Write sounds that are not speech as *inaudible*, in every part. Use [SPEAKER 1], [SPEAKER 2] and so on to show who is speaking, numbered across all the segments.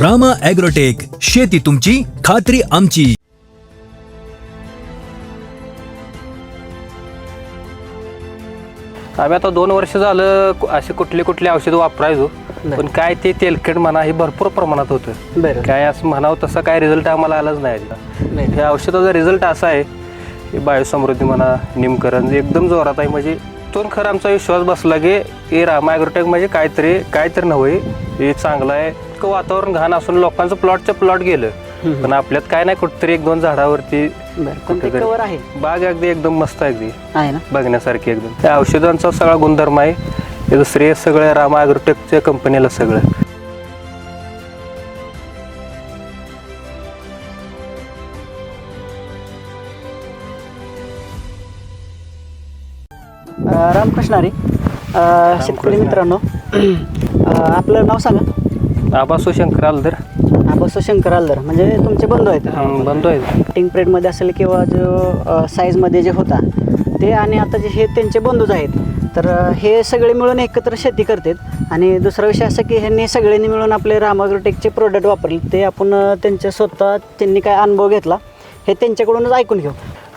[SPEAKER 1] Rama agrotech शेती तुमची खात्री आमची.
[SPEAKER 2] आम्ही आता दोन वर्ष झालं कु- असे कुठले कुठले औषधं वापरायचो. पण काय ते तेलकट म्हणा हे भरपूर प्रमाणात होतं.
[SPEAKER 3] बरं.
[SPEAKER 2] काय असं म्हणावं तसा काय रिझल्ट आम्हाला आलाच नाही
[SPEAKER 3] बरं.
[SPEAKER 2] ह्या औषधाचा रिझल्ट असा आहे की बायोसमृद्धी म्हणा निमकरण एकदम जोरात आहे. म्हणजे तो खरं आमचा विश्वास बसला की हे रामायग्रोटेक म्हणजे काहीतरी काहीतरी नव्हे. हे चांगलं आहे. इतकं वातावरण घाण असून लोकांचं प्लॉटच्या प्लॉट गेलं. पण आपल्यात काय नाही कुठतरी एक दोन झाडावरती
[SPEAKER 3] आहे.
[SPEAKER 2] बाग अगदी एकदम मस्त आहे अगदी.
[SPEAKER 3] आहे ना?
[SPEAKER 2] बघण्यासारखी एकदम. त्या औषधांचा सगळा गुणधर्म आहे. याचं श्रेय सगळं रामा ॲग्रोटेकच्या कंपनीला सगळं.
[SPEAKER 3] अं, रामकृष्ण हरी. अं, शेतकरी मित्रांनो *clears throat* अं, आपलं नाव सांगा.
[SPEAKER 2] आबासो शंकर आलदर.
[SPEAKER 3] आबासो शंकर आलदर म्हणजे तुमचे बंधू आहेत.
[SPEAKER 2] बंधू आहे
[SPEAKER 3] कटिंग प्रेडमध्ये असेल किंवा जो साईजमध्ये जे होता ते आणि आता जे हे त्यांचे बंधूच आहेत. तर अ, हे सगळे मिळून एकत्र शेती करतात. आणि दुसरा विषय असा की ह्यांनी सगळ्यांनी मिळून आपले रामाग्रोटेकचे प्रोडक्ट वापरले. ते आपण अ, त्यांच्या स्वतः त्यांनी काय अनुभव घेतला हे त्यांच्याकडूनच ऐकून घेऊ.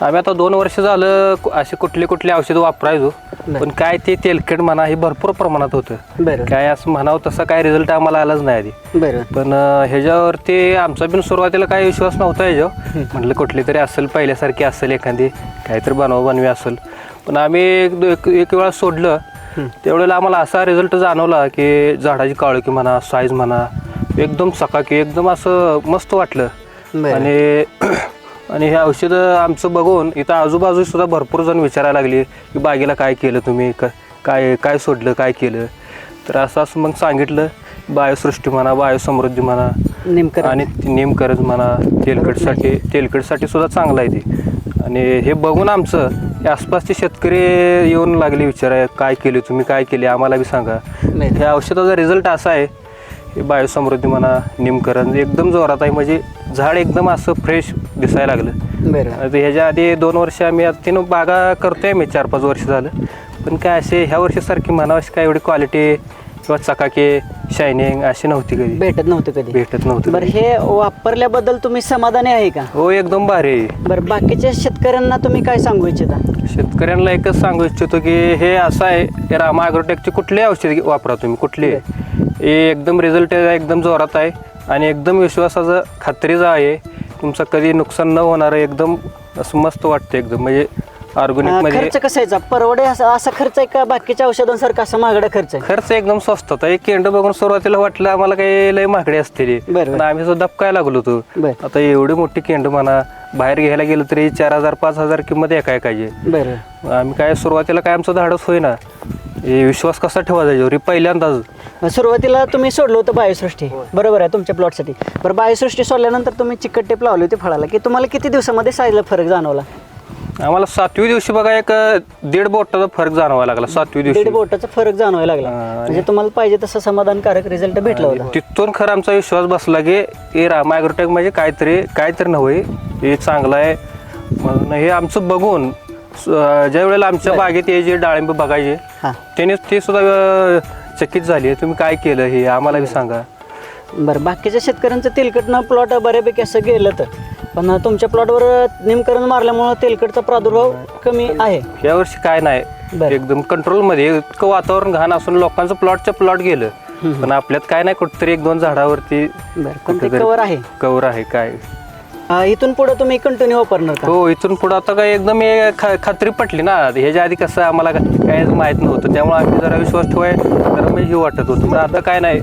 [SPEAKER 2] आम्ही आता दोन वर्ष झालं कु- असे कुठले कुठले औषधं वापरायचो.
[SPEAKER 3] बरं.
[SPEAKER 2] पण काय ते तेलकट म्हणा हे भरपूर प्रमाणात होतं.
[SPEAKER 3] बरं.
[SPEAKER 2] काय असं म्हणावं तसा काय रिझल्ट आम्हाला आलाच नाही आधी.
[SPEAKER 3] बरं.
[SPEAKER 2] पण अं, ह्याच्यावरती आमचा बिन सुरुवातीला काही विश्वास नव्हता ह्याच्यावर. म्हटलं कुठली तरी असेल पहिल्यासारखी असेल एखादी काहीतरी बनवा बनवी असेल. पण आम्ही एक दो- एक एक वेळा सोडलं. त्यावेळेला आम्हाला असा रिझल्ट जाणवला की झाडाची काळोखी म्हणा साईज म्हणा एकदम सकाकी एकदम असं मस्त वाटलं.
[SPEAKER 3] बरं.
[SPEAKER 2] आणि आणि हे औषधं आमचं बघून इथं आजूबाजू सुद्धा भरपूर जण विचारायला लागले की बागेला काय केलं तुम्ही? क- काय काय सोडलं काय केलं? तर असं असं मग सांगितलं बायोसृष्टी म्हणा बायोसमृद्धी म्हणा
[SPEAKER 3] नेमकं
[SPEAKER 2] आणि नेमकरच म्हणा तेलकटसाठी तेलकटसाठी सुद्धा चांगलं आहे ते. आणि हे बघून आमचं हे आसपासचे शेतकरी येऊन लागले विचाराय काय केले तुम्ही काय केले? आम्हाला बी सांगा. ह्या औषधाचा रिझल्ट असा आहे हे बायोसमृद्धी म्हणा निमकरण एकदम जोरात आहे. म्हणजे झाड एकदम असं फ्रेश दिसायला लागलं.
[SPEAKER 3] बरं.
[SPEAKER 2] आता ह्याच्या आधी दोन वर्ष आम्ही आता तीन बागा करतोय मी चार पाच वर्ष झालं. पण काय असे ह्या वर्षीसारखी म्हणावं अशी काय एवढी क्वालिटी किंवा चकाके शायनिंग अशी नव्हती कधी.
[SPEAKER 3] भेटत नव्हतं कधी.
[SPEAKER 2] भेटत नव्हतं
[SPEAKER 3] बरं हे वापरल्याबद्दल तुम्ही समाधानी आहे का?
[SPEAKER 2] हो एकदम भारी आहे.
[SPEAKER 3] बरं बाकीच्या शेतकऱ्यांना तुम्ही काय सांगू इच्छिता?
[SPEAKER 2] शेतकऱ्यांना एकच सांगू इच्छितो की हे असं आहे की रामा ॲग्रोटेकचे कुठलेही औषध वापरा तुम्ही कुठले हे एकदम रिझल्ट एकदम जोरात आहे आणि एकदम विश्वासाचं खात्रीचं आहे. तुमचं कधी नुकसान न होणारं एकदम असं मस्त वाटतं एकदम. म्हणजे ऑर्गॅनिकमध्ये
[SPEAKER 3] खर्च कसा यायचा? परवडे असा असा खर्च आहे का बाकीच्या औषधांसारखा असा महागडा खर्च आहे?
[SPEAKER 2] खर्च एकदम स्वस्त होता. एक केंड बघून सुरुवातीला वाटलं आम्हाला काही लय महागडी असते
[SPEAKER 3] बरं.
[SPEAKER 2] पण आम्ही सुद्धा काय लागलो होतो.
[SPEAKER 3] बरं.
[SPEAKER 2] आता एवढी मोठी केंड म्हणा बाहेर घ्यायला गेलं तरी चार हजार पाच हजार किंमत एका एकाची
[SPEAKER 3] बरं.
[SPEAKER 2] आम्ही काय सुरुवातीला काय आमचं धाडस होईना. हे विश्वास कसा ठेवा त्याच्यावर हे पहिल्यांदाच.
[SPEAKER 3] सुरुवातीला तुम्ही सोडलं होतं बायोसृष्टी बरोबर आहे तुमच्या प्लॉटसाठी. बरं बायोसृष्टी सोडल्यानंतर तुम्ही चिकट टेप लावली होती फळाला. की तुम्हाला किती दिवसामध्ये साईजला फरक जाणवला?
[SPEAKER 2] आम्हाला सातवी दिवशी बघा एक दीड बोटाचा फरक जाणवा लागला. सातवी
[SPEAKER 3] दीड
[SPEAKER 2] दिवशी
[SPEAKER 3] बोटाचा फरक जाणवायला लागला. म्हणजे तुम्हाला पाहिजे तसं समाधानकारक रिझल्ट भेटला होता.
[SPEAKER 2] तिथून खरं आमचा विश्वास बसला की हे रामायग्रोटेक म्हणजे काहीतरी काहीतरी नव्हे. हे चांगलं आहे. म्हणून हे आमचं बघून ज्या वेळेला आमच्या बागेत हे जे डाळिंब बघायचे
[SPEAKER 3] हां.
[SPEAKER 2] त्याने ते सुद्धा अं, चकित झाली. तुम्ही काय केलं हे? आम्हाला बी सांगा.
[SPEAKER 3] बरं बाकीच्या शेतकऱ्यांचं तेलकटनं प्लॉट बऱ्यापैकी असं गेलं तर. पण तुमच्या प्लॉटवर निमकरण मारल्यामुळं तेलकटचा प्रादुर्भाव कमी आहे.
[SPEAKER 2] या वर्षी काय नाही.
[SPEAKER 3] बरं.
[SPEAKER 2] एकदम कंट्रोलमध्ये इतकं वातावरण घाण असून लोकांचं प्लॉटच्या प्लॉट गेलं. पण आपल्यात काय नाही कुठतरी एक दोन झाडावरती
[SPEAKER 3] बरं
[SPEAKER 2] कुठेतरी
[SPEAKER 3] कवर आहे?
[SPEAKER 2] कवर आहे काय.
[SPEAKER 3] अं, इथून पुढे तुम्ही कंटिन्यू वापरणार का?
[SPEAKER 2] हो इथून पुढे आता काय एकदम हे ख खात्री पटली ना. ह्याच्या आधी कसं आम्हाला काहीच माहीत नव्हतं. त्यामुळे आम्ही जरा विश्वास ठेवाय जरा म्हणजे हे वाटत होतं. पण आता काय नाही.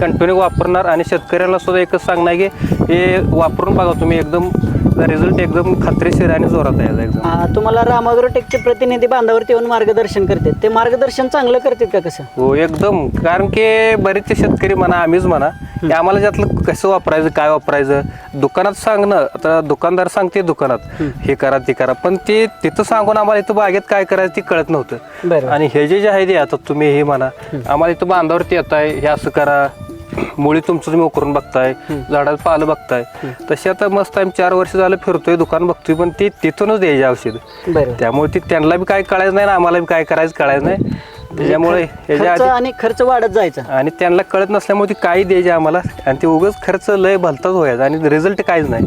[SPEAKER 2] कंटिन्यू वापरणार आणि शेतकऱ्यांना सुद्धा एकच सांगणार की हे वापरून बघा तुम्ही एकदम रिझल्ट एकदम खात्रीशीर आणि जोरात आहे याचा एकदम.
[SPEAKER 3] तुम्हाला रामाग्रोटेकचे प्रतिनिधी बांधावरती येऊन मार्गदर्शन करतात ते मार्गदर्शन चांगलं करतात का कसं?
[SPEAKER 2] हो एकदम. कारण की बरेचसे शेतकरी म्हणा आम्हीच म्हणा की आम्हाला त्यातलं कसं वापरायचं काय वापरायचं दुकानात सांगणं आता दुकानदार सांगते दुकानात हे करा ते करा पण ते तिथं सांगून आम्हाला इथं बागेत काय करायचं ते कळत नव्हतं.
[SPEAKER 3] बरं.
[SPEAKER 2] आणि हे जे जे आहे ते आता तुम्ही हे म्हणा आम्हाला इथं बांधावरती येताय हे असं करा मुळी तुमचं तुम्ही उकरून बघताय झाडाचं पालं बघताय. तशी आता मस्त आम्ही चार वर्ष झालं फिरतोय दुकान बघतोय पण ती तिथूनच द्यायची औषध. त्यामुळे ती त्यांना बी काय कळायचं नाही ना आम्हाला बी काय करायचं कळायचं नाही. त्याच्यामुळे
[SPEAKER 3] आणि खर्च वाढत जायचा.
[SPEAKER 2] आणि त्यांना कळत नसल्यामुळे ती काही द्यायची आम्हाला. आणि ते उगाच खर्च लय भलताच व्हायचा आणि रिझल्ट काहीच नाही.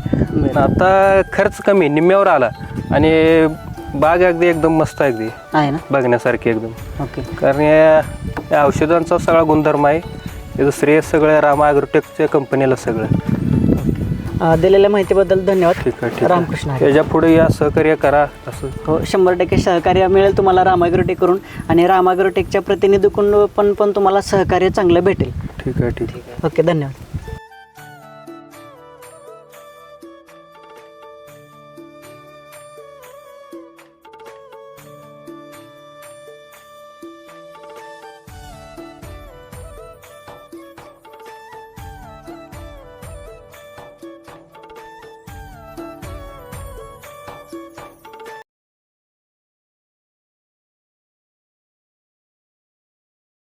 [SPEAKER 2] आता खर्च कमी निम्म्यावर आला. आणि बाग अगदी एकदम मस्त अगदी.
[SPEAKER 3] आहे ना?
[SPEAKER 2] बघण्यासारखी एकदम.
[SPEAKER 3] ओके.
[SPEAKER 2] कारण या औषधांचा सगळा गुणधर्म आहे. याचं श्रेय सगळं राम ॲग्रोटेकच्या कंपनीला सगळं.
[SPEAKER 3] अ, दिलेल्या माहितीबद्दल धन्यवाद.
[SPEAKER 2] ठीक आहे ठीक
[SPEAKER 3] रामकृष्ण
[SPEAKER 2] आहे. याच्यापुढे या सहकार्य करा असं.
[SPEAKER 3] हो शंभर टक्के सहकार्य मिळेल तुम्हाला रामाग्रोटेक करून आणि रामाग्रोटेकच्या प्रतिनिधीकडून पण पण तुम्हाला सहकार्य चांगलं भेटेल.
[SPEAKER 2] ठीक आहे ठीक आहे.
[SPEAKER 3] ओके धन्यवाद.